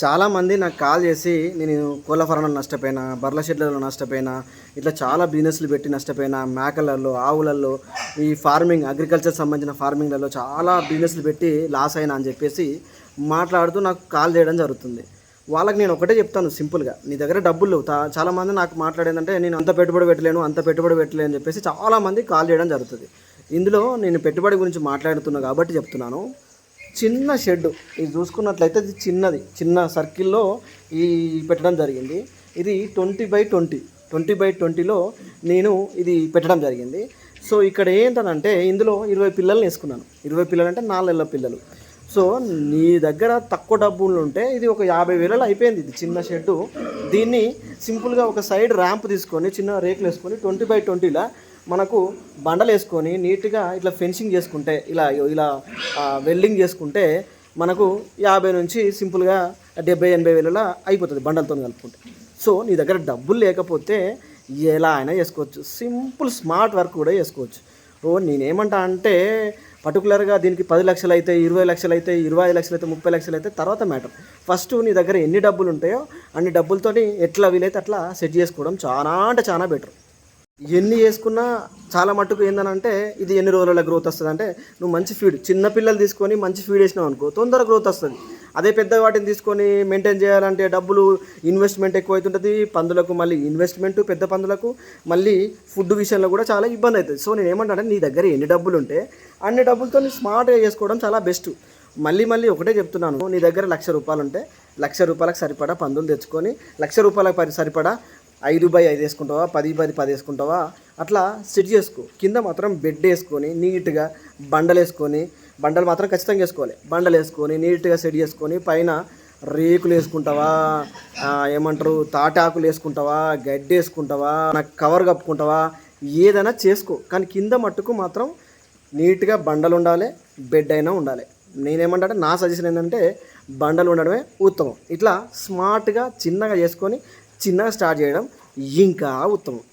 చాలామంది నాకు కాల్ చేసి నేను కోళ్ళ ఫారంలో నష్టపోయినా బర్ల షెడ్లలో నష్టపోయినా ఇట్లా చాలా బిజినెస్లు పెట్టి నష్టపోయినా మేకలలో ఆవులలో ఈ ఫార్మింగ్ అగ్రికల్చర్ సంబంధించిన ఫార్మింగ్లలో చాలా బిజినెస్లు పెట్టి లాస్ అయినా అని చెప్పేసి మాట్లాడుతూ నాకు కాల్ చేయడం జరుగుతుంది. వాళ్ళకి నేను ఒకటే చెప్తాను సింపుల్గా నీ దగ్గర డబ్బులు చాలామంది నాకు మాట్లాడేదంటే నేను అంత పెట్టుబడి పెట్టలేను అంత పెట్టుబడి పెట్టలేను అని చెప్పేసి చాలామంది కాల్ చేయడం జరుగుతుంది. ఇందులో నేను పెట్టుబడి గురించి మాట్లాడుతున్నా కాబట్టి చెప్తున్నాను. చిన్న షెడ్. ఇది చూసుకున్నట్లయితే ఇది చిన్నది. చిన్న సర్కిల్లో ఈ పెట్టడం జరిగింది. ఇది twenty by twenty. Twenty by ట్వంటీలో నేను ఇది పెట్టడం జరిగింది. సో ఇక్కడ ఏంటనంటే ఇందులో ఇరవై పిల్లల్ని వేసుకున్నాను. ఇరవై పిల్లలు అంటే నాలుగు పిల్లలు. సో నీ దగ్గర తక్కువ డబ్బులు ఉంటే ఇది ఒక యాభై వేలలో అయిపోయింది ఇది చిన్న షెడ్డు. దీన్ని సింపుల్గా ఒక సైడ్ ర్యాంప్ తీసుకొని చిన్న రేకులు వేసుకొని ట్వంటీ బై ట్వంటీలా మనకు బండలు వేసుకొని నీట్గా ఇట్లా ఫెన్సింగ్ చేసుకుంటే ఇలా ఇలా వెల్డింగ్ చేసుకుంటే మనకు యాభై నుంచి సింపుల్గా డెబ్బై ఎనభై వేలలో అయిపోతుంది బండలతో కలుపుకుంటే. సో నీ దగ్గర డబ్బులు లేకపోతే ఎలా అయినా చేసుకోవచ్చు సింపుల్ స్మార్ట్ వర్క్ కూడా చేసుకోవచ్చు ఓ నేనేమంటా అంటే పర్టికులర్గా దీనికి పది లక్షలు అయితే ఇరవై లక్షలు అయితే ఇరవై ఐదు లక్షలు అయితే ముప్పై లక్షలు అయితే తర్వాత మ్యాటర్. ఫస్ట్ నీ దగ్గర ఎన్ని డబ్బులు ఉంటాయో అన్ని డబ్బులతోని ఎట్లా వీలైతే అట్లా సెట్ చేసుకోవడం చాలా అంటే చాలా బెటర్. ఎన్ని వేసుకున్నా చాలా మట్టుకు ఏందనంటే ఇది ఎన్ని రోజుల గ్రోత్ వస్తుంది అంటే నువ్వు మంచి ఫీడ్ చిన్న పిల్లలు తీసుకొని మంచి ఫీడ్ వేసినావు అనుకో తొందర గ్రోత్ వస్తుంది. అదే పెద్ద వాటిని తీసుకొని మెయింటైన్ చేయాలంటే డబ్బులు ఇన్వెస్ట్మెంట్ ఎక్కువ అవుతుంటుంది పందులకు మళ్ళీ ఇన్వెస్ట్మెంట్ పెద్ద పందులకు మళ్ళీ ఫుడ్ విషయంలో కూడా చాలా ఇబ్బంది అవుతుంది సో నేను ఏమంటానంటే నీ దగ్గర ఎన్ని డబ్బులు ఉంటే అన్ని డబ్బులతో స్మార్ట్గా చేసుకోవడం చాలా బెస్ట్ మళ్ళీ మళ్ళీ ఒకటే చెప్తున్నాను నీ దగ్గర లక్ష రూపాయలు ఉంటే లక్ష రూపాయలకు సరిపడా పందులు తెచ్చుకొని లక్ష రూపాయలకు సరిపడా ఐదు బై ఐదు వేసుకుంటావా పది బై పది వేసుకుంటావా? అట్లా సెట్ చేసుకో. కింద మాత్రం బెడ్ వేసుకొని నీట్గా బండలు వేసుకొని బండలు మాత్రం ఖచ్చితంగా వేసుకోవాలి. బండలు వేసుకొని నీట్గా సెట్ చేసుకొని పైన రేకులు వేసుకుంటావా ఏమంటారు తాటాకులు వేసుకుంటావా గడ్డి వేసుకుంటావా నాకు కవర్ కప్పుకుంటావా ఏదైనా చేసుకో. కానీ కింద మట్టుకు మాత్రం నీట్గా బండలు ఉండాలి బెడ్ అయినా ఉండాలి. నేనేమంటే నా సజెషన్ ఏంటంటే బండలు ఉండడమే ఉత్తమం. ఇట్లా స్మార్ట్గా చిన్నగా చేసుకొని చిన్నగా స్టార్ట్ చేయడం ఇంకా ఉత్తమం.